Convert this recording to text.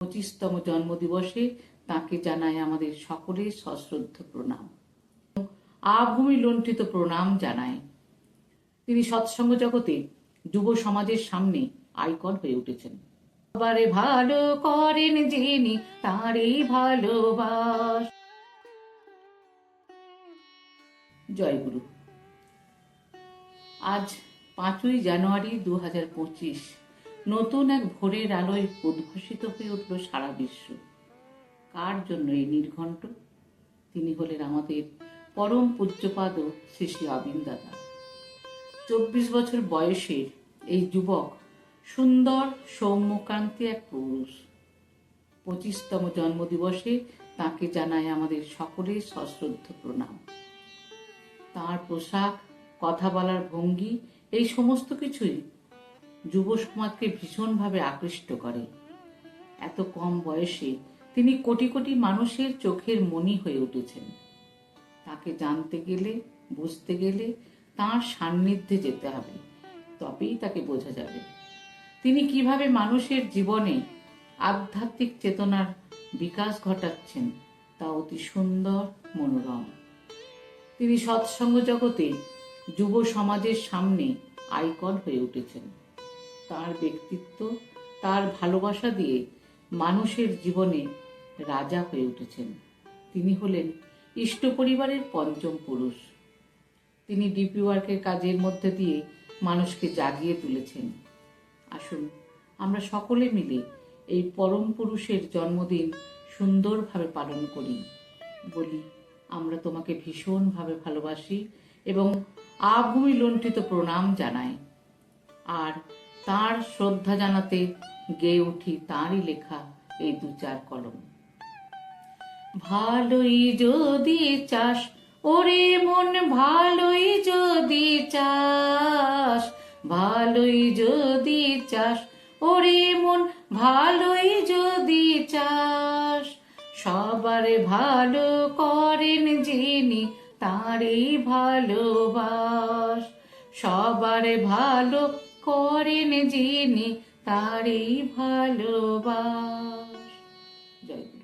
পঁচিশতম জন্মদিবসে তাকে জানায় আমাদের সকলের সশ্রদ্ধ প্রণাম। আভূমি লুণ্ঠিত প্রণাম জানায়। তিনি সৎসঙ্গ জগতে যুব সমাজের সামনে আইকন হয়ে উঠেছেন। সবারে ভালো করেন যিনি, তারই ভালোবাস। জয় গুরু। আজ পাঁচই জানুয়ারি দু হাজার পঁচিশ। নতুন এক ভোরের আলোয় উদ্ভাসিত হয়ে উঠল সারা বিশ্ব। কার জন্য এই নির্ঘণ্ট? তিনি হলেন আমাদের পরম পূজ্যপাদ শ্রী শ্রী দাদা চব্বিশ বছর বয়সের এই যুবক সুন্দর সৌম্যকান্তি এক পুরুষ। পঁচিশতম জন্মদিবসে তাকে জানায় আমাদের সকলের সশ্রদ্ধ প্রণাম। তার পোশাক, কথা বলার ভঙ্গি, এই সমস্ত কিছুই যুব সমাজকে ভীষণভাবে আকৃষ্ট করে। এত কম বয়সে তিনি কোটি কোটি মানুষের চোখের মনি হয়ে উঠেছেন। তাকে জানতে গেলে, বুঝতে গেলে তার সান্নিধ্যে যেতে হবে, তবেই তাকে বোঝা যাবে। তিনি কীভাবে মানুষের জীবনে আধ্যাত্মিক চেতনার বিকাশ ঘটাচ্ছেন তা অতি সুন্দর, মনোরম। তিনি সৎসঙ্গ জগতে যুব সমাজের সামনে আইকন হয়ে উঠেছেন। তার ব্যক্তিত্ব, তার ভালোবাসা দিয়ে মানুষের জীবনে রাজা হয়ে উঠেছেন। তিনি হলেন ইষ্ট পরিবারের পঞ্চম পুরুষ। তিনি ডিপি ওয়ার্কের কাজের মধ্যে দিয়ে মানুষকে জাগিয়ে তুলেছেন। আসুন, আমরা সকলে মিলে এই পরম পুরুষের জন্মদিন সুন্দরভাবে পালন করি। বলি, আমরা তোমাকে ভীষণভাবে ভালোবাসি এবং আভূমি লুণ্ঠিত প্রণাম জানাই। আর তার শ্রদ্ধা জানাতে গেয়ে উঠি তাঁরই লেখা এই দু চার কলম। ভালোই যদি চাস, ওরে মন ভালোই যদি চাস, ভালোই যদি চাস, ওরে মন ভালোই যদি চাস। সবারে ভালো করেন যিনি, তারই ভালোবাস। সবারে ভালো করেন যিনি তারই ভালোবাস জয়।